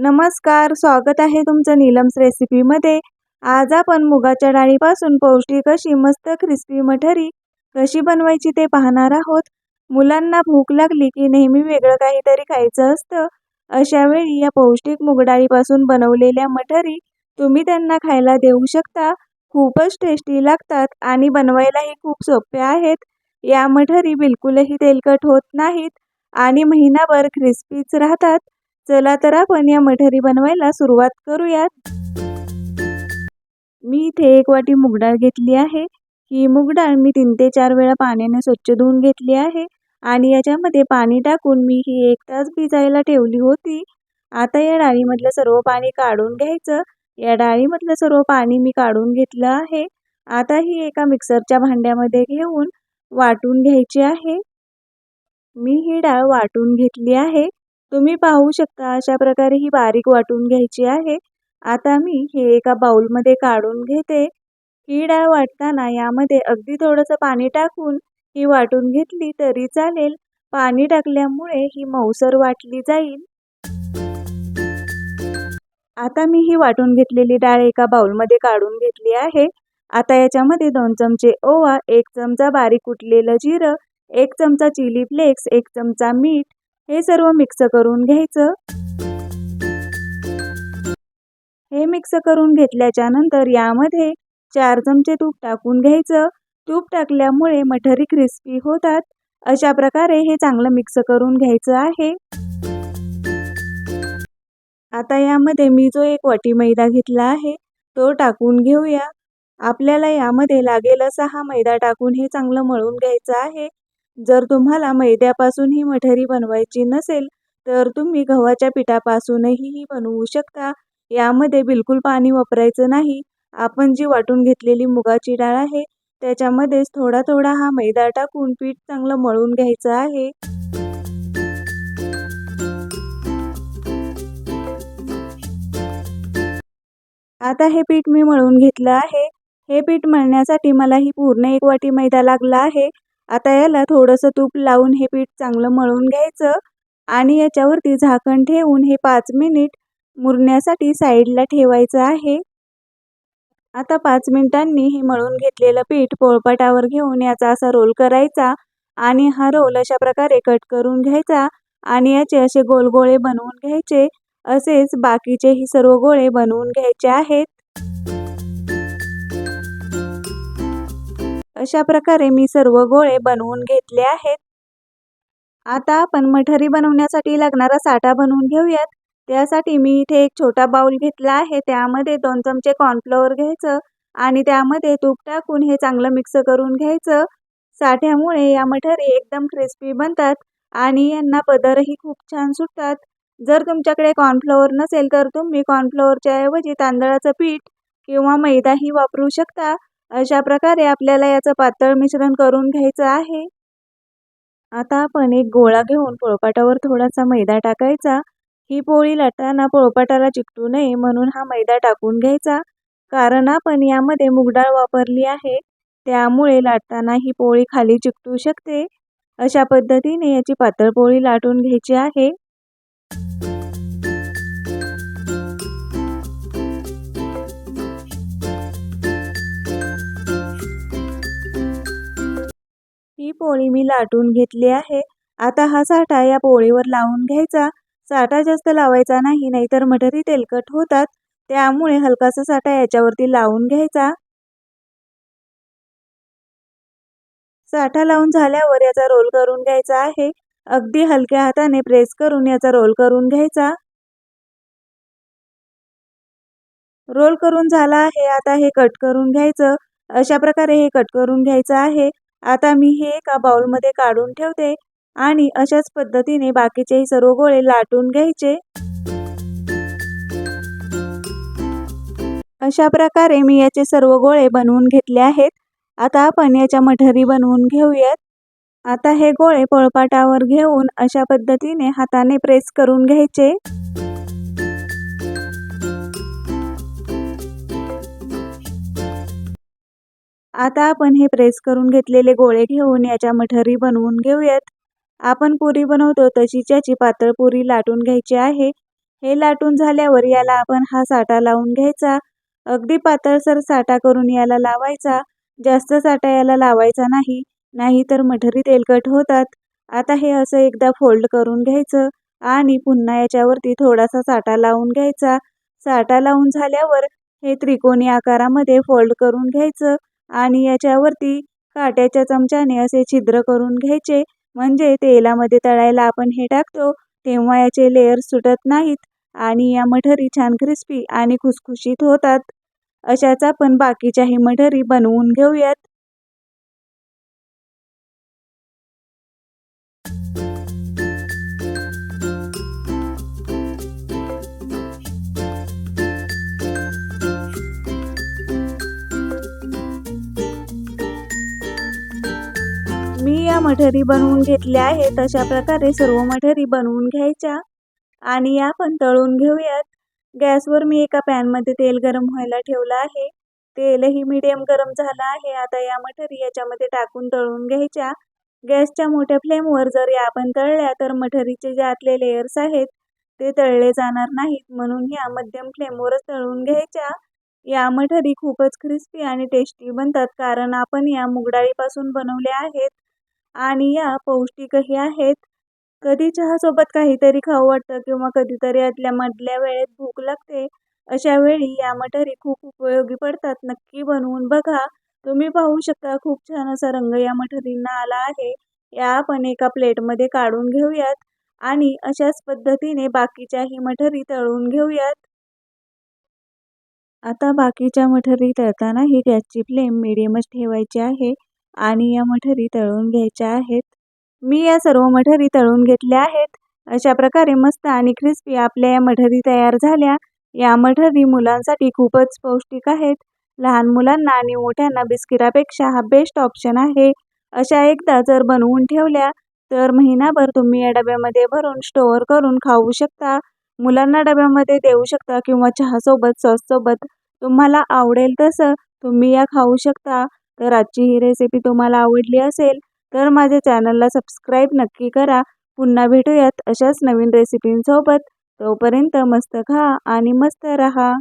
नमस्कार स्वागत आहे तुमचं नीलम्स रेसिपीमध्ये. आज आपण मुगाच्या डाळीपासून पौष्टिक अशी मस्त क्रिस्पी मठरी कशी बनवायची ते पाहणार आहोत. मुलांना भूक लागली की नेहमी वेगळं काहीतरी खायचं असतं. अशा वेळी या पौष्टिक मुगडाळीपासून बनवलेल्या मठरी तुम्ही त्यांना खायला देऊ शकता. खूपच टेस्टी लागतात आणि बनवायलाही खूप सोप्या आहेत. या मठरी बिलकुलही तेलकट होत नाहीत आणि महिनाभर क्रिस्पीच राहतात. चला तर आपण या मठरी बनवायला सुरुवात करूयात. मी इथे एक वाटी मुगडाळ घेतली आहे. ही मुगडाळ मी तीन ते चार वेळा पाण्याने स्वच्छ धुवून घेतली आहे. आणि याच्यामध्ये पाणी टाकून मी ही एक तास भिजायला ठेवली होती. आता या डाळीमधलं सर्व पाणी काढून घ्यायचं. या डाळीमधलं सर्व पाणी मी काढून घेतलं आहे. आता ही एका मिक्सरच्या भांड्यामध्ये घेऊन वाटून घ्यायची आहे. मी ही डाळ वाटून घेतली आहे. तुम्ही पाहू शकता अशा प्रकारे ही बारीक वाटून घ्यायची आहे. आता मी हे एका बाउलमध्ये काढून घेते. ही डाळ वाटताना यामध्ये अगदी थोडंसं पाणी टाकून ही वाटून घेतली तरी चालेल. पाणी टाकल्यामुळे ही मऊसर वाटली जाईल. आता मी ही वाटून घेतलेली डाळ एका बाउलमध्ये काढून घेतली आहे. आता याच्यामध्ये दोन चमचे ओवा एक चमचा बारीक कुटलेलं जिरं एक चमचा चिली फ्लेक्स एक चमचा मीठ हे सर्व मिक्स करून घ्यायचं. हे मिक्स करून घेतल्याच्या नंतर यामध्ये चार चमचे तूप टाकून घ्यायचं. तूप टाकल्यामुळे मठरी क्रिस्पी होतात. अशा प्रकारे हे चांगलं मिक्स करून घ्यायचं आहे. आता यामध्ये मी जो एक वाटी मैदा घेतला आहे तो टाकून घेऊया. आपल्याला यामध्ये लागेल असा हा मैदा टाकून हे चांगलं मळून घ्यायचं आहे. जर तुम्हाला मैद्यापासून ही मठरी बनवायची नसेल तर तुम्ही गव्हाच्या पिठापासूनही ही बनवू शकता. यामध्ये बिलकुल पाणी वापरायचं नाही. आपण जी वाटून घेतलेली मुगाची डाळ आहे त्याच्यामध्येच थोडा थोडा हा मैदा टाकून पीठ चांगलं मळून घ्यायचं आहे. आता हे पीठ मी मळून घेतलं आहे. हे पीठ मळण्यासाठी मला ही पूर्ण एक वाटी मैदा लागला आहे. आता याला थोडंसं तूप लावून हे पीठ चांगलं मळून घ्यायचं आणि याच्यावरती झाकण ठेवून हे पाच मिनिट मुरण्यासाठी साईडला ठेवायचं आहे. आता पाच मिनिटांनी हे मळून घेतलेलं पीठ पोळपाटावर घेऊन याचा असा रोल करायचा आणि हा रोल अशा प्रकारे कट करून घ्यायचा आणि याचे असे गोलगोळे बनवून घ्यायचे. असेच बाकीचेही सर्व गोळे बनवून घ्यायचे आहेत. अशा प्रकारे मी सर्व गोळे बनवून घेतले आहेत. आता आपण मठरी बनवण्यासाठी लागणारा साठा बनवून घेऊयात. त्यासाठी मी इथे एक छोटा बाउल घेतला आहे. त्यामध्ये दोन चमचे कॉर्नफ्लॉवर घ्यायचं आणि त्यामध्ये तूप टाकून हे चांगलं मिक्स करून घ्यायचं. साठ्यामुळे या मठरी एकदम क्रिस्पी बनतात आणि यांना पदरही खूप छान सुटतात. जर तुमच्याकडे कॉर्नफ्लॉवर नसेल तर तुम्ही कॉर्नफ्लॉवरच्या ऐवजी तांदळाचं पीठ किंवा मैदाही वापरू शकता. अशा प्रकारे आपल्याला याचं पातळ मिश्रण करून घ्यायचं आहे. आता आपण एक गोळा घेऊन पोळपाटावर थोडासा मैदा टाकायचा. ही पोळी लाटताना पोळपाटाला चिकटू नये म्हणून हा मैदा टाकून घ्यायचा. कारण आपण यामध्ये मुगडाळ वापरली आहे. त्यामुळे लाटताना ही पोळी खाली चिकटू शकते. अशा पद्धतीने याची पातळ पोळी लाटून घ्यायची आहे. पोळी मी लाटून घेतली आहे. आता हा साठा या पोळीवर लावून घ्यायचा. साठा जास्त लावायचा नाही नाहीतर मटरी तेलकट होतात. त्यामुळे हलकासा साठा याच्यावरती लावून घ्यायचा. साठा लावून झाल्यावर याचा रोल करून घ्यायचा आहे. अगदी हलक्या हाताने प्रेस करून याचा रोल करून घ्यायचा. रोल करून झाला आहे. आता हे कट करून घ्यायचं. अशा प्रकारे हे कट करून घ्यायचं आहे. आता मी हे एका बाउलमध्ये काढून ठेवते आणि अशाच पद्धतीने बाकीचेही सर्व गोळे लाटून घ्यायचे. अशा प्रकारे मी याचे सर्व गोळे बनवून घेतले आहेत. आता आपण याच्या मठरी बनवून घेऊयात. आता हे गोळे पोळपाटावर घेऊन अशा पद्धतीने हाताने प्रेस करून घ्यायचे. आता आपण हे प्रेस करून घेतलेले गोळे घेऊन याच्या मठरी बनवून घेऊयात. आपण पुरी बनवतो तशीच ज्याची पातळ पुरी लाटून घ्यायची आहे. हे लाटून झाल्यावर याला आपण हा साठा लावून घ्यायचा. अगदी पातळसर साठा करून याला लावायचा. जास्त साठा याला लावायचा नाही नाहीतर मठरी तेलकट होतात. आता हे असं एकदा फोल्ड करून घ्यायचं आणि पुन्हा याच्यावरती थोडासा साठा लावून घ्यायचा. साठा लावून झाल्यावर हे त्रिकोणी आकारामध्ये फोल्ड करून घ्यायचं. आणि याच्यावरती काट्याच्या चमच्याने असे छिद्र करून घ्यायचे. म्हणजे तेलामध्ये तळायला आपण हे टाकतो तेव्हा याचे लेअर सुटत नाहीत आणि या मठरी छान क्रिस्पी आणि खुसखुशीत होतात. अशाच आपण बाकीच्याही मठरी बनवून घेऊयात. मठरी बनवून घेतल्या आहेत. अशा प्रकारे सर्व मठरी बनवून घ्यायच्या आणि या पण तळून घेऊयात. गॅसवर मी एका पॅनमध्ये तेल गरम व्हायला ठेवलं आहे. तेलही मीडियम गरम झालं आहे. आता या मठरी याच्यामध्ये टाकून तळून घ्यायच्या. गॅसच्या मोठ्या फ्लेमवर जर या आपण तळल्या तर मठरीचे जे आतले लेयर्स आहेत ते तळले जाणार नाहीत. म्हणून या मध्यम फ्लेमवरच तळून घ्यायच्या. या मठरी खूपच क्रिस्पी आणि टेस्टी बनतात. कारण आपण या मुगडाळीपासून बनवल्या आहेत. आणि या पौष्टिकही आहेत. कधी चहासोबत काहीतरी खाऊ वाटतं किंवा कधीतरी आतल्या मधल्या वेळेत भूक लागते अशा वेळी या मटरी खूप उपयोगी पडतात. नक्की बनवून बघा. तुम्ही पाहू शकता खूप छान असा रंग या मठरींना आला आहे. या आपण एका प्लेटमध्ये काढून घेऊयात आणि अशाच पद्धतीने बाकीच्याही मठरी तळून घेऊयात. आता बाकीच्या मठरी तळताना ही गॅसची फ्लेम मिडियमच ठेवायची आहे. आणि या मठरी तळून घ्यायच्या आहेत. मी या सर्व मठरी तळून घेतल्या आहेत. अशा प्रकारे मस्त आणि क्रिस्पी आपल्या या मठरी तयार झाल्या. या मठरी मुलांसाठी खूपच पौष्टिक आहेत. लहान मुलांना आणि मोठ्यांना बिस्किटापेक्षा हा बेस्ट ऑप्शन आहे. अशा एकदा जर बनवून ठेवल्या तर महिनाभर तुम्ही या डब्यामध्ये भरून स्टोअर करून खाऊ शकता. मुलांना डब्यामध्ये देऊ शकता किंवा चहासोबत सॉससोबत. तुम्हाला आवडेल तसं तुम्ही या खाऊ शकता. तर आजची ही रेसिपी तुम्हाला आवडली असेल तर माझ्या चॅनलला सबस्क्राईब नक्की करा. पुन्हा भेटूयात अशाच नवीन रेसिपींसोबत तोपर्यंत मस्त खा आणि मस्त रहा.